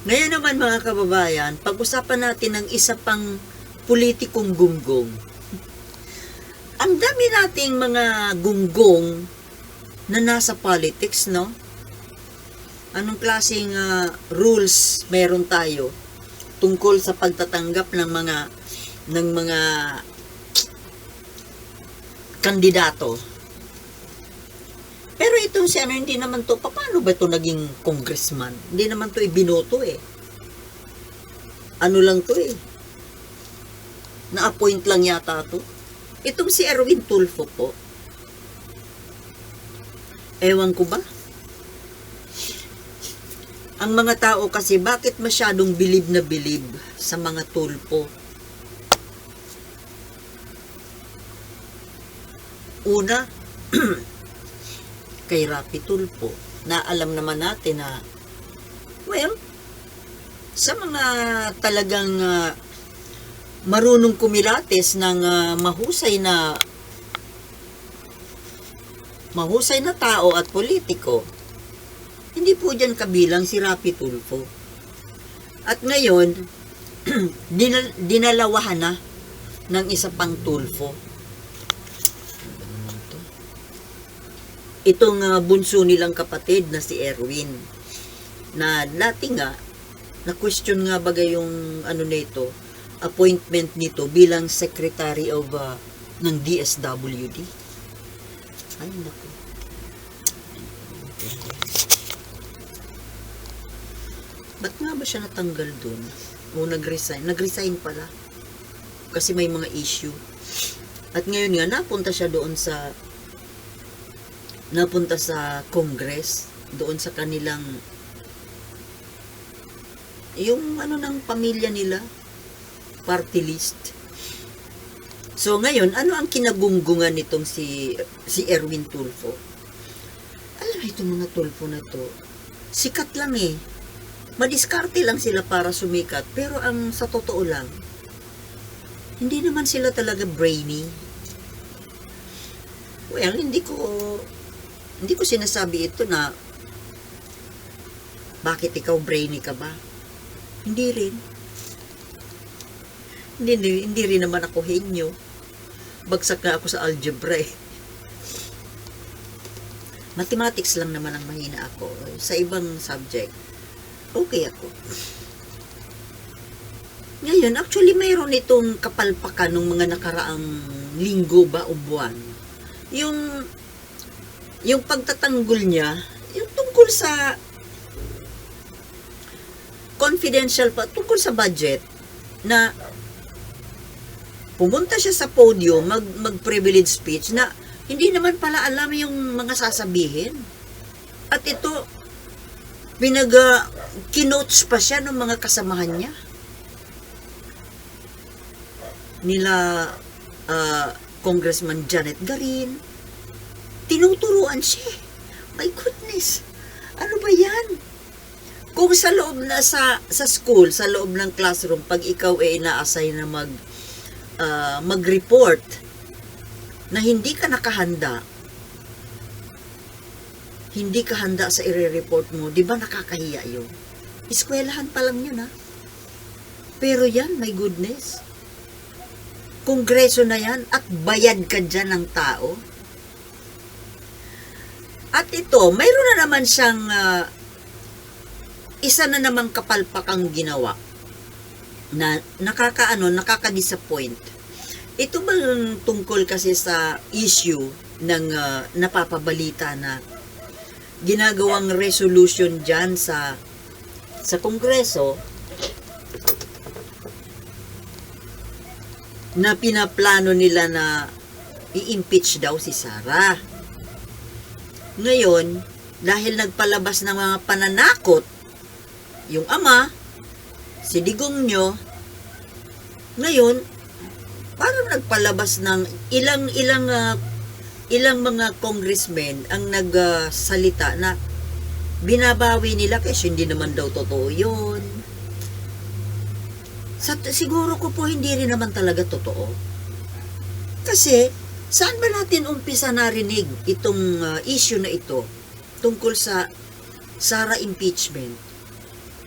Ngayon naman mga kababayan, pag-usapan natin ng isa pang politikong gunggong. Ang dami nating mga gunggong na nasa politics, no? Anong klaseng ah, rules meron tayo tungkol sa pagtatanggap ng mga ng mga kandidato? Pero itong si ano, hindi naman to, paano ba ito naging congressman? Hindi naman to ibinoto eh. Ano lang to eh. Na-appoint lang yata to. Itong si Erwin Tulfo po. Ewan ko ba? Ang mga tao kasi, bakit masyadong bilib na bilib sa mga tulpo? Una, kay Rapi Tulpo na alam naman natin na well sa mga talagang ah, marunong kumilates ng ah, mahusay na mahusay na tao at politiko hindi po dyan kabilang si Rapi Tulfo. At ngayon dinal- dinalawahan na ng isa pang Tulfo itong ah, bunso nilang kapatid na si Erwin na dati nga na question nga bagay yung ano nito appointment nito bilang secretary of ah, ng DSWD ay naku. Ba't nga ba siya natanggal dun? O nag-resign? Nag-resign pala. Kasi may mga issue. At ngayon nga napunta siya doon sa napunta sa Congress doon sa kanilang yung ano ng pamilya nila party list. So ngayon ano ang kinagunggungan nitong si si Erwin Tulfo? Alam mo itong mga Tulfo na to sikat lang eh. Madiskarte lang sila para sumikat pero ang sa totoo lang hindi naman sila talaga brainy. Well hindi ko hindi ko sinasabi ito na bakit ikaw brainy ka ba? Hindi rin. Hindi, hindi, hindi rin naman ako henyo. Bagsak na ako sa algebra eh. Mathematics lang naman ang mahina ako. Sa ibang subject, okay ako. Ngayon, actually mayroon itong kapalpakan ng mga nakaraang linggo ba o buwan. Yung yung pagtatanggol niya, yung tungkol sa confidential pa, tungkol sa budget, na pumunta siya sa podium, mag, mag-privilege speech, na hindi naman pala alam yung mga sasabihin. At ito, pinag, uh, kinotes pa siya ng mga kasamahan niya. Nila, uh, Congressman Janet Garin, tinuturuan siya. My goodness. Ano ba yan? Kung sa loob na sa sa school, sa loob ng classroom, pag ikaw ay ina-assign na mag ah, mag-report na hindi ka nakahanda, hindi ka handa sa i-report mo, di ba nakakahiya yun? Eskwelahan pa lang yun, ha? Pero yan, my goodness. Kongreso na yan at bayad ka dyan ng tao. At ito, mayroon na naman siyang ah, isa na namang kapalpakang ginawa na nakakaano, nakaka-disappoint. Ito bang tungkol kasi sa issue ng ah, napapabalita na ginagawang resolution dyan sa sa Kongreso na pinaplano nila na i-impeach daw si Sarah. Ngayon, dahil nagpalabas ng mga pananakot, yung ama, si Digong nyo, ngayon, parang nagpalabas ng ilang ilang ah, ilang mga congressmen ang nagsalita na binabawi nila kasi hindi naman daw totoo yun. Sa, siguro ko po hindi rin naman talaga totoo. Kasi, saan ba natin umpisa narinig itong ah, issue na ito tungkol sa Sara impeachment?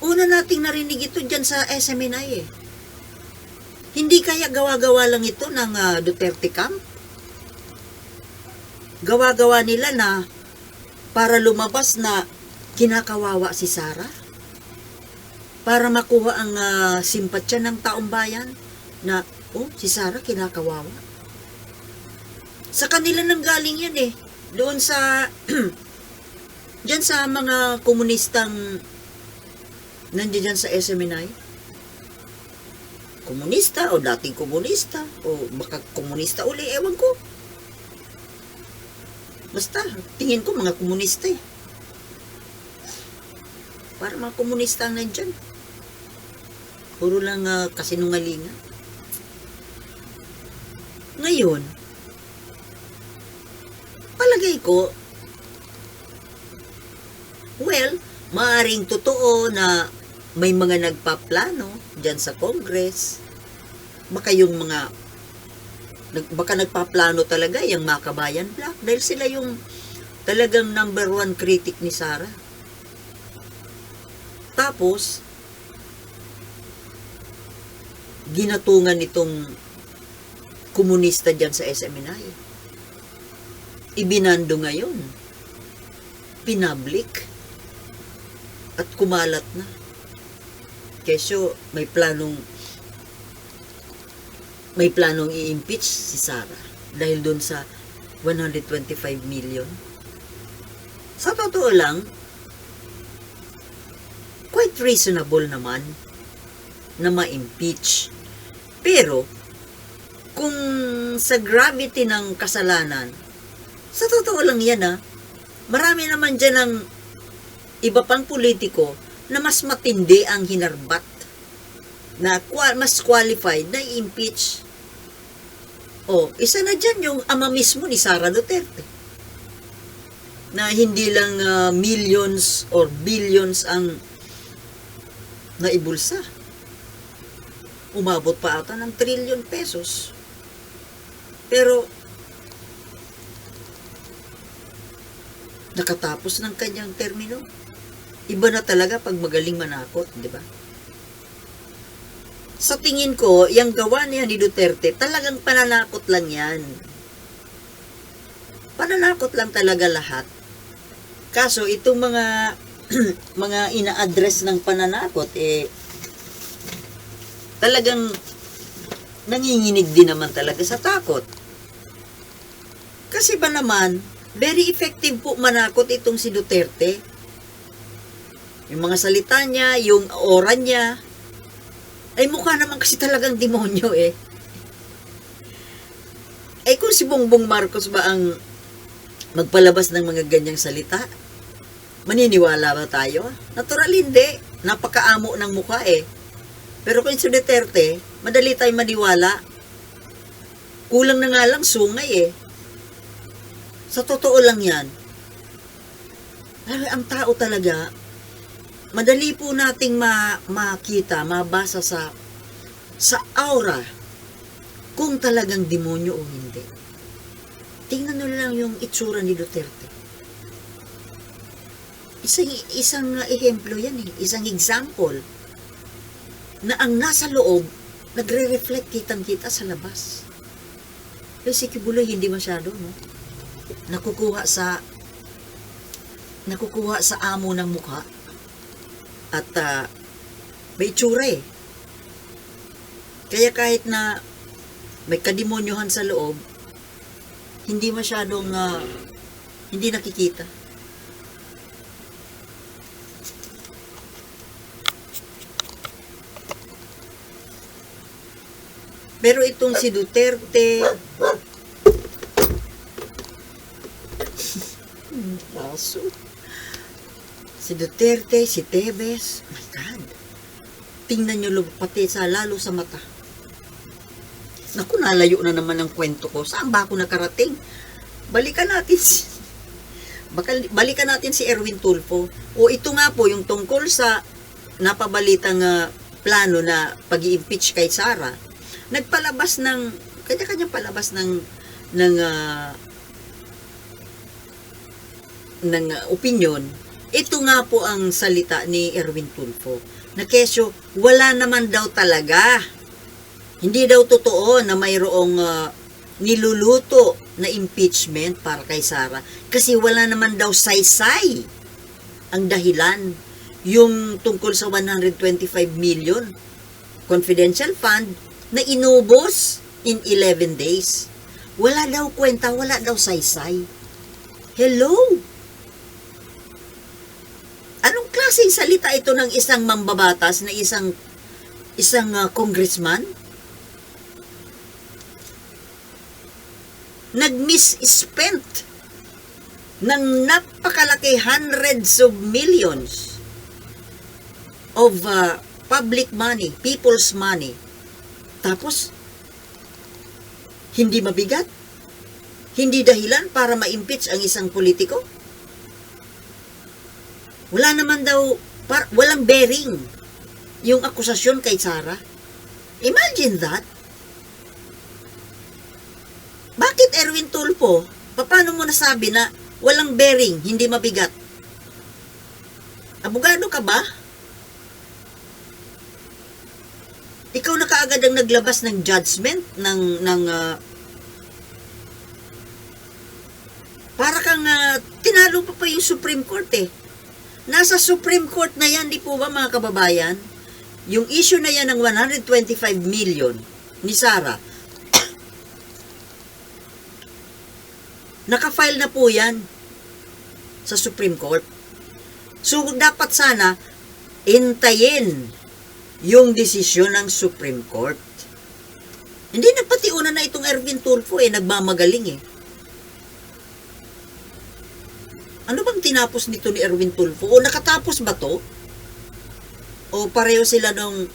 Una nating narinig ito dyan sa SMNI eh. Hindi kaya gawa-gawa lang ito ng ah, Duterte Camp? Gawa-gawa nila na para lumabas na kinakawawa si Sara? Para makuha ang ah, simpatsya ng taong bayan na, oh, si Sara kinakawawa. Sa kanila nang galing yan eh. Doon sa, dyan sa mga komunistang nandiyan dyan sa SMNI? Komunista o dating komunista o baka komunista uli, ewan ko. Basta, tingin ko mga komunista eh. Para mga komunista ang nandyan. Puro lang uh, kasinungalingan. Ngayon, palagay ko, well, maaring totoo na may mga nagpaplano dyan sa Congress. Baka yung mga baka nagpaplano talaga yung Makabayan Black dahil sila yung talagang number one critic ni Sara. Tapos, ginatungan nitong komunista dyan sa SMNI. Ibinando ngayon. Pinablik. At kumalat na. Kesyo, may planong may planong i-impeach si Sara dahil doon sa 125 million. Sa totoo lang, quite reasonable naman na ma-impeach. Pero, kung sa gravity ng kasalanan, sa totoo lang yan ha, marami naman dyan ng iba pang politiko na mas matindi ang hinarbat na mas qualified na i-impeach. O, isa na dyan yung ama mismo ni Sara Duterte. Na hindi lang ah, millions or billions ang naibulsa. Umabot pa ata ng trillion pesos. Pero, nakatapos ng kanyang termino. Iba na talaga pag magaling manakot, di ba? Sa tingin ko, yung gawa niya ni Duterte, talagang pananakot lang yan. Pananakot lang talaga lahat. Kaso, itong mga mga ina-address ng pananakot, eh, talagang nanginginig din naman talaga sa takot. Kasi ba naman, very effective po manakot itong si Duterte. Yung mga salita niya, yung aura niya, ay mukha naman kasi talagang demonyo eh. Ay kung si Bongbong Marcos ba ang magpalabas ng mga ganyang salita, maniniwala ba tayo? Natural hindi. Napakaamo ng mukha eh. Pero kung si Duterte, madali tayo maniwala. Kulang na nga lang sungay eh. Sa totoo lang yan. Alam, ang tao talaga, madali po nating ma makita, mabasa sa sa aura kung talagang demonyo o hindi. Tingnan nyo lang yung itsura ni Duterte. Isang, isang ehemplo yan eh, isang example na ang nasa loob, nagre-reflect kitang-kita sa labas. Pero si Kibuloy hindi masyado, no? Nakukuha sa nakukuha sa amo ng mukha at ah, may itsura eh. Kaya kahit na may kadimonyohan sa loob, hindi masyadong ah, hindi nakikita. Pero itong si Duterte, Kaso, si Duterte, si Tebes, my God. Tingnan nyo pati sa lalo sa mata. Naku, nalayo na naman ang kwento ko. Saan ba ako nakarating? Balikan natin si... Balikan natin si Erwin Tulfo. O ito nga po, yung tungkol sa napabalitang ah, plano na pag impeach kay Sara, nagpalabas ng, kanya-kanya palabas ng, ng, ah, ng opinion Ito nga po ang salita ni Erwin Tulfo, na kesyo, wala naman daw talaga. Hindi daw totoo na mayroong ah, niluluto na impeachment para kay Sara kasi wala naman daw saysay ang dahilan yung tungkol sa 125 million confidential fund na inubos in 11 days. Wala daw kwenta, wala daw saysay. Hello? Anong klaseng salita ito ng isang mambabatas na isang isang ah, congressman? Nag-misspent ng napakalaki hundreds of millions of uh, public money, people's money. Tapos, hindi mabigat? Hindi dahilan para ma-impeach ang isang politiko? Wala naman daw, par, walang bearing yung akusasyon kay Sara. Imagine that. Bakit Erwin Tulfo, paano mo nasabi na walang bearing, hindi mabigat? Abogado ka ba? Ikaw na kaagad ang naglabas ng judgment ng ng ah, para kang ah, tinalo pa pa yung Supreme Court eh. Nasa Supreme Court na yan, di po ba mga kababayan? Yung issue na yan ng 125 million ni Sara, Naka-file na po yan sa Supreme Court. So, dapat sana intayin yung desisyon ng Supreme Court. Hindi nagpatiunan na itong Erwin Tulfo eh, nagmamagaling eh. Ano bang tinapos nito ni Erwin Tulfo? O nakatapos ba to? O pareho sila nung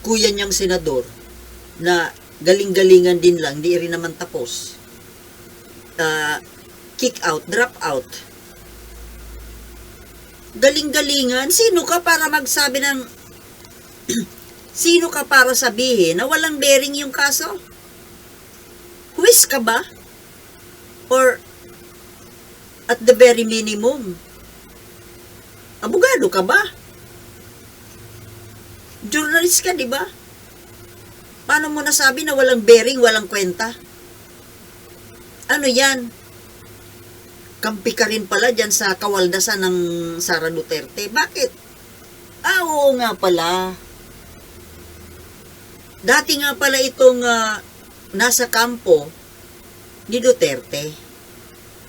kuya niyang senador na galing-galingan din lang, di rin naman tapos uh, kick out, drop out. Galing-galingan, sino ka para magsabi ng sino ka para sabihin na walang bearing yung kaso? Huwis ka ba? Or at the very minimum, abogado ka ba? Journalist ka, di ba? Paano mo nasabi na walang bearing, walang kwenta? ano yan? Kampi ka rin pala dyan sa kawaldasan ng Sara Duterte. Bakit? Ah, oo nga pala. Dati nga pala itong ah, nasa kampo ni Duterte.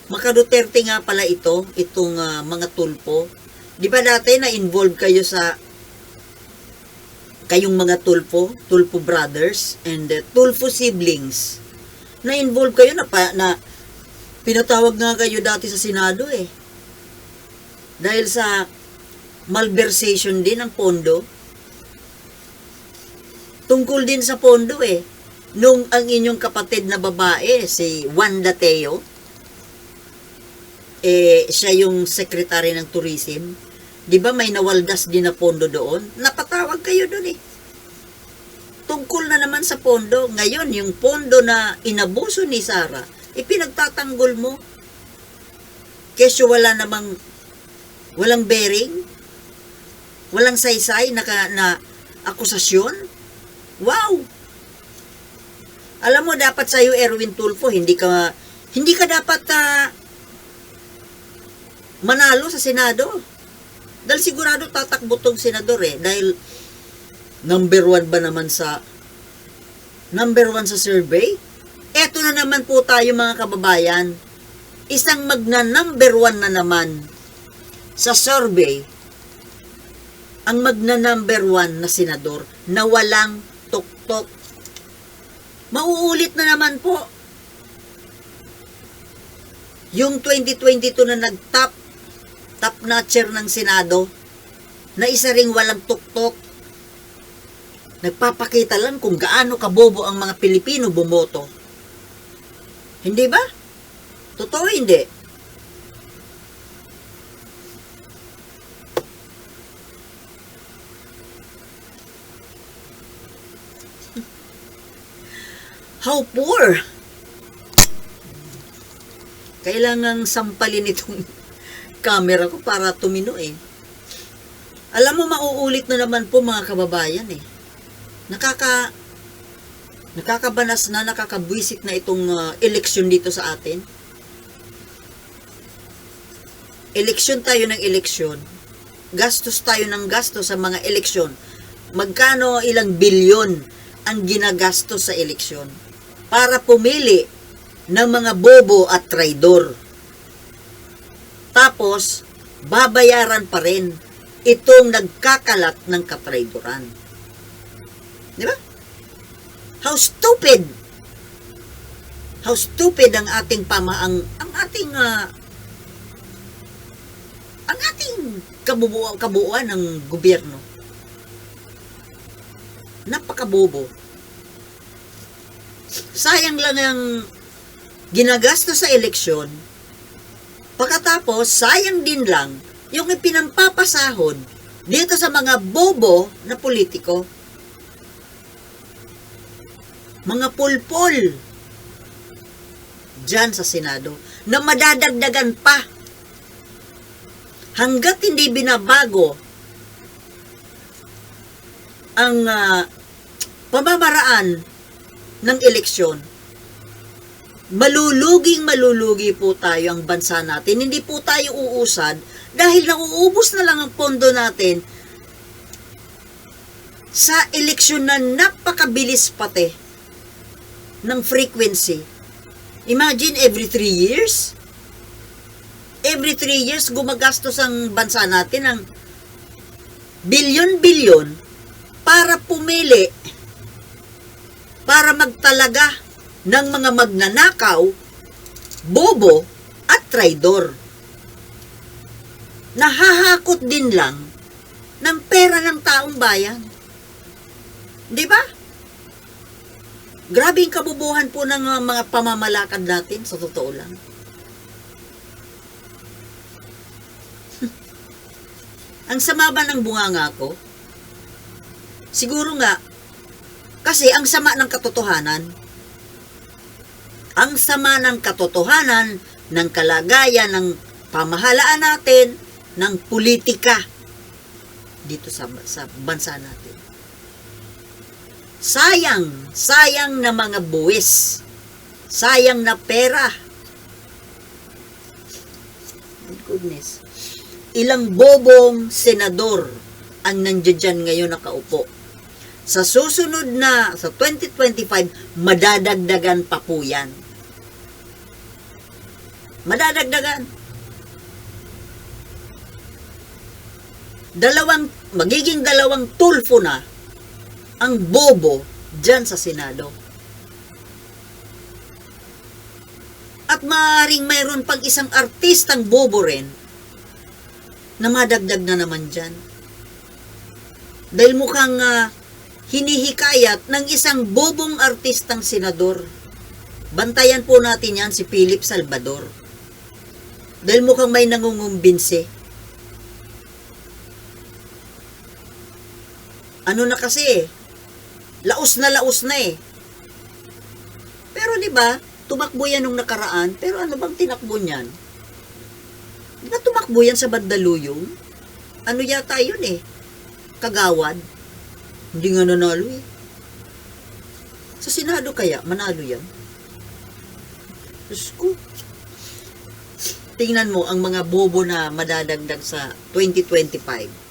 Maka Duterte nga pala ito, itong ah, mga tulpo. Di ba dati na-involve kayo sa kayong mga tulpo, tulpo brothers and uh, tulpo siblings na-involve kayo na, pa, na pinatawag nga kayo dati sa Senado eh. Dahil sa malversation din ng pondo. Tungkol din sa pondo eh. Nung ang inyong kapatid na babae, si Wanda Teo, eh, siya yung secretary ng tourism, di ba may nawaldas din na pondo doon? Napatawag kayo doon eh tungkol na naman sa pondo. Ngayon, yung pondo na inabuso ni Sara, ipinagtatanggol mo. Kesyo wala namang, walang bearing, walang saysay na, na akusasyon. Wow! Alam mo, dapat sa'yo, Erwin Tulfo, hindi ka, hindi ka dapat uh, manalo sa Senado. Dahil sigurado tatakbo tong senador eh. Dahil number one ba naman sa number one sa survey? Eto na naman po tayo mga kababayan. Isang magna number one na naman sa survey ang magna number one na senador na walang tuktok. Mauulit na naman po. Yung 2022 na nag-top top notcher ng Senado na isa ring walang tuktok Nagpapakita lang kung gaano kabobo ang mga Pilipino bumoto. Hindi ba? Totoo hindi. How poor! Kailangang sampalin itong camera ko para tumino eh. Alam mo, mauulit na naman po mga kababayan eh. Nakaka, nakakabanas na, nakakabwisit na itong ah, eleksyon dito sa atin. Eleksyon tayo ng eleksyon. Gastos tayo ng gastos sa mga eleksyon. Magkano ilang bilyon ang ginagastos sa eleksyon para pumili ng mga bobo at traidor. Tapos, babayaran pa rin itong nagkakalat ng katraidoran. Di ba? How stupid! How stupid ang ating pama ang, ating ah, ang ating kabubuan, kabuuan ng gobyerno. Napakabobo. Sayang lang ang ginagastos sa eleksyon. Pagkatapos, sayang din lang yung ipinampapasahod dito sa mga bobo na politiko. Mga pulpol dyan sa Senado na madadagdagan pa hanggat hindi binabago ang ah, pamamaraan ng eleksyon, maluluging malulugi po tayo ang bansa natin. Hindi po tayo uusad dahil nauubos na lang ang pondo natin sa eleksyon na napakabilis pati ng frequency. Imagine every three years, every three years gumagastos ang bansa natin ng bilyon-bilyon para pumili, para magtalaga ng mga magnanakaw, bobo, at traidor. Nahahakot din lang ng pera ng taong bayan. Di ba? Grabe yung kabubuhan po ng uh, mga pamamalakad natin, sa totoo lang. Ang sama ba ng bunganga ko? Siguro nga, kasi ang sama ng katotohanan, ang sama ng katotohanan ng kalagayan ng pamahalaan natin, ng politika dito sa, sa bansa natin. Sayang, sayang na mga buwis. Sayang na pera. My goodness. Ilang bobong senador ang nandiyan ngayon nakaupo. Sa susunod na, sa 2025, madadagdagan pa po yan. Madadagdagan. Dalawang, magiging dalawang tulfo na ang bobo dyan sa Senado. At maaaring mayroon pang isang artistang bobo rin na madagdag na naman dyan. Dahil mukhang ah, hinihikayat ng isang bobong artistang senador. Bantayan po natin yan si Philip Salvador. Dahil mukhang may nangungumbinse. Ano na kasi eh, laos na laos na eh. Pero di ba, tumakbo yan nung nakaraan, pero ano bang tinakbo niyan? Di ba tumakbo yan sa Bandaluyong? Ano yata yun eh? Kagawad? Hindi nga nanalo eh. Sa Senado kaya, manalo yan? Diyos ko. Tingnan mo ang mga bobo na madadagdag sa 2025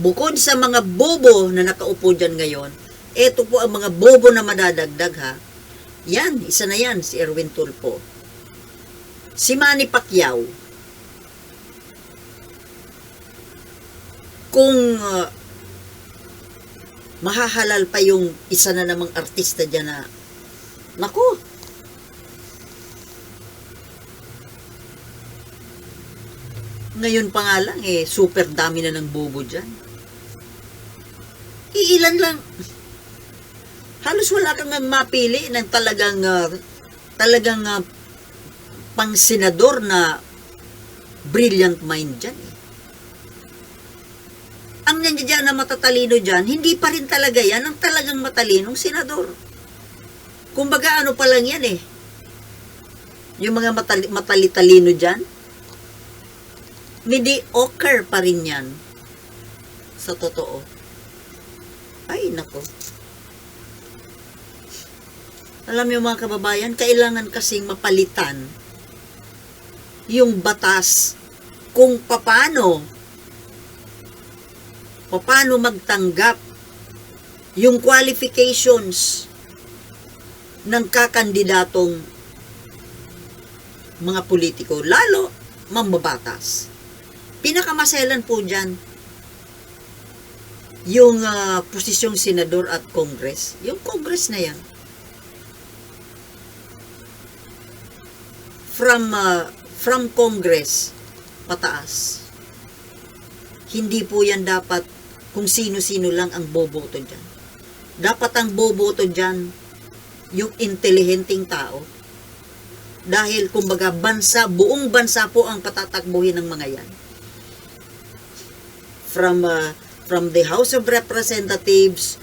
bukod sa mga bobo na nakaupo dyan ngayon, eto po ang mga bobo na madadagdag ha. Yan, isa na yan, si Erwin Tulpo. Si Manny Pacquiao. Kung uh, mahahalal pa yung isa na namang artista dyan na, naku, ngayon pa nga lang eh, super dami na ng bobo dyan. Iilan lang. Halos wala kang mapili ng talagang ah, talagang ah, pang senador na brilliant mind dyan. eh. Ang nandiyan na matatalino dyan, hindi pa rin talaga yan ang talagang matalinong senador. Kumbaga ano pa lang yan eh. Yung mga matali, matalitalino dyan, mediocre pa rin yan. Sa totoo. Ay, nako. Alam niyo mga kababayan, kailangan kasing mapalitan yung batas kung paano paano magtanggap yung qualifications ng kakandidatong mga politiko, lalo mambabatas. Pinakamaselan po dyan, yung ah, posisyong senador at congress. Yung congress na yan. From, ah, from congress, pataas. Hindi po yan dapat kung sino-sino lang ang boboto dyan. Dapat ang boboto dyan, yung intelihenteng tao. Dahil, kumbaga, bansa, buong bansa po ang patatakbuhin ng mga yan. From, uh, from the House of Representatives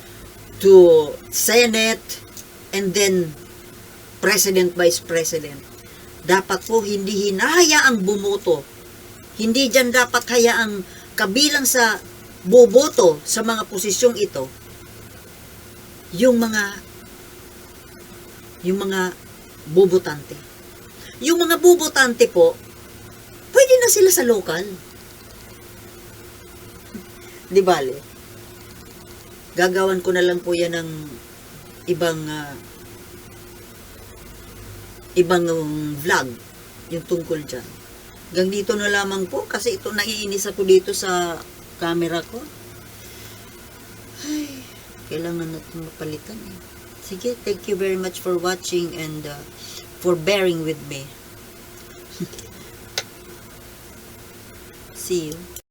to Senate and then President, Vice President. Dapat po hindi hinahayaang bumoto. Hindi dyan dapat hayaang kabilang sa boboto sa mga posisyong ito yung mga yung mga bubotante. Yung mga bubotante po, pwede na sila sa local. Di bale? Gagawan ko na lang po yan ng ibang ah, ibang um, vlog yung tungkol dyan. Hanggang dito na lamang po kasi ito naiinis ako dito sa camera ko. Ay, kailangan natin mapalitan eh. Sige, thank you very much for watching and uh, for bearing with me. See you.